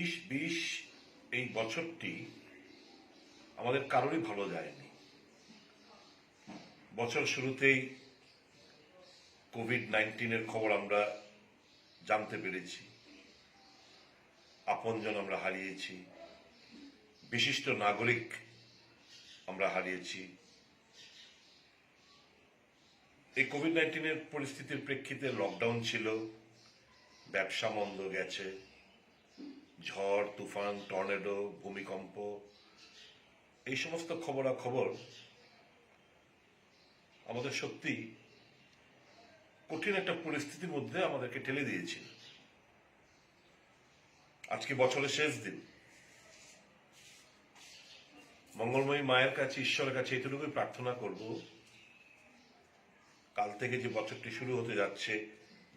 বিশ বিশ এই বছরটি আমাদের কারোরই ভালো যায়নি। বছর শুরুতেই কোভিড নাইন্টিনের খবর আমরা জানতে পেরেছি। আপনজন আমরা হারিয়েছি। বিশিষ্ট নাগরিক আমরা হারিয়েছি। এই কোভিড নাইন্টিনের পরিস্থিতির প্রেক্ষিতে লকডাউন ছিল, ব্যবসা মন্দ গেছে। ঝড়, তুফান, টর্নেডো, ভূমিকম্প, এই সমস্ত খবরাখবর আমাদের সত্যি কঠিন একটা পরিস্থিতির মধ্যে আমাদেরকে ঠেলে দিয়েছিল। আজকে বছরের শেষ দিন। মঙ্গলময়ী মায়ের কাছে, ঈশ্বরের কাছে এতটুকুই প্রার্থনা করব, কাল থেকে যে বছরটি শুরু হতে যাচ্ছে,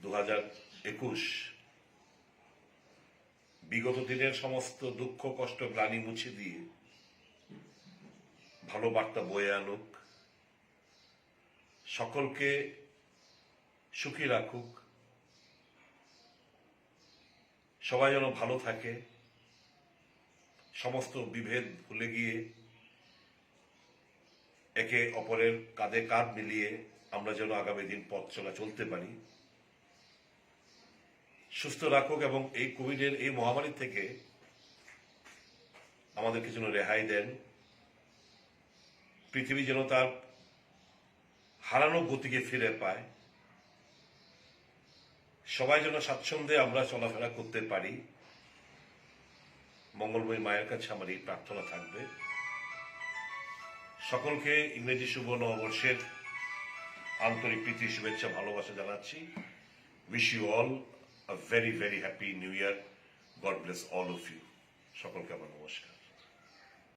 দু হাজার একুশ বিগত দিনের সমস্ত দুঃখ, কষ্ট, গ্লানি মুছে দিয়ে ভালো বার্তা বয়ে আনুক। সকলকে সুখী রাখুক। সবাই যেন ভালো থাকে। সমস্ত বিভেদ ভুলে গিয়ে একে অপরের কাঁধে কাঁধ মিলিয়ে আমরা যেন আগামী দিন পথ চলা চলতে পারি। সুস্থ রাখুক এবং এই কোভিডের এই মহামারী থেকে আমাদেরকে যেন রেহাই দেন। পৃথিবী যেন তার হারানো গতিকে ফিরে পায়। সবাই যেন স্বাচ্ছন্দ্যে আমরা চলাফেরা করতে পারি। মঙ্গলময়ী মায়ের কাছে আমার এই প্রার্থনা থাকবে। সকলকে ইংরেজি শুভ নববর্ষের আন্তরিক প্রীতি, শুভেচ্ছা, ভালোবাসা জানাচ্ছি। Wish you all a very very happy new year God bless all of you সকলকে আমার নমস্কার